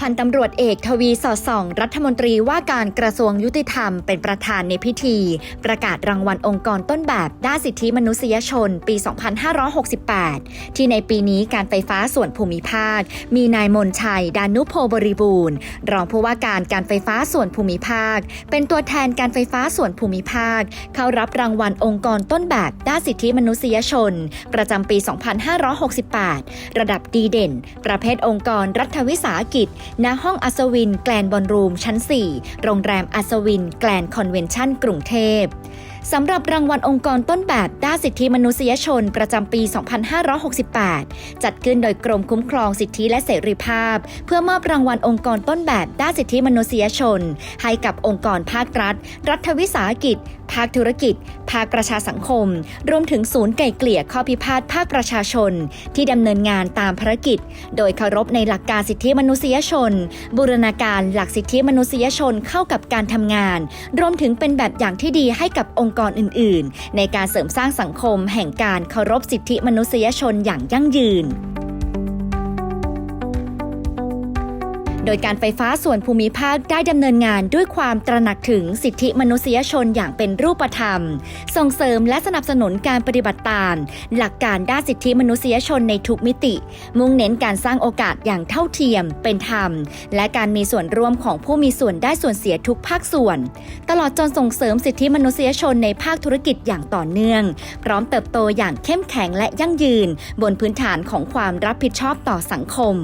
พันตำรวจเอกทวีสอดส่อง รัฐมนตรีว่าการกระทรวงยุติธรรมเป็นประธานในพิธี ประกาศรางวัลองค์กรต้นแบบด้านสิทธิมนุษยชนปี 2568 ที่ในปีนี้การไฟฟ้าส่วนภูมิภาค มีนายมนชัย ดานุโพบริบูรณ์ รองผู้ว่าการการไฟฟ้าส่วนภูมิภาค เป็นตัวแทนการไฟฟ้าส่วนภูมิภาค เข้ารับรางวัลองค์กรต้นแบบด้านสิทธิมนุษยชน ประจำปี 2568 ระดับดีเด่น ประเภทองค์กรรัฐวิสาหกิจณห้องอัศวินแกลนบอลรูมชั้น 4 โรงแรมอัศวินแกลนคอนเวนชั่นกรุงเทพ สำหรับรางวัลองค์กรต้นแบบด้านสิทธิมนุษยชนประจำปี 2568 จัดขึ้นโดยกรมคุ้มครองสิทธิและเสรีภาพ เพื่อมอบรางวัลองค์กรต้นแบบด้านสิทธิมนุษยชน ให้กับองค์กรภาครัฐ รัฐวิสาหกิจ ภาคธุรกิจ ภาคประชาสังคม รวมถึงศูนย์ไก่เกลี่ยข้อพิพาทภาคประชาชน ที่ดำเนินงานตามภารกิจ โดยเคารพในหลักการสิทธิมนุษยชน บูรณาการหลักสิทธิมนุษยชนเข้ากับการทำงาน รวมถึงเป็นแบบอย่างที่ดีให้กับองค์กรอื่น ๆ ในการเสริมสร้างสังคมแห่งการเคารพสิทธิมนุษยชนอย่างยั่งยืน โดยการไฟฟ้าส่วนภูมิภาคได้ดำเนินงานด้วยความตระหนักถึงสิทธิมนุษยชนอย่างเป็นรูปธรรม ส่งเสริมและสนับสนุนการปฏิบัติตาม หลักการด้านสิทธิมนุษยชนในทุกมิติ มุ่งเน้นการสร้างโอกาสอย่างเท่าเทียม เป็นธรรม และการมีส่วนร่วมของผู้มีส่วนได้ส่วนเสียทุกภาคส่วน ตลอดจนส่งเสริมสิทธิมนุษยชนในภาคธุรกิจอย่างต่อเนื่อง พร้อมเติบโตอย่างเข้มแข็งและยั่งยืน บนพื้นฐานของความรับผิดชอบต่อสังคม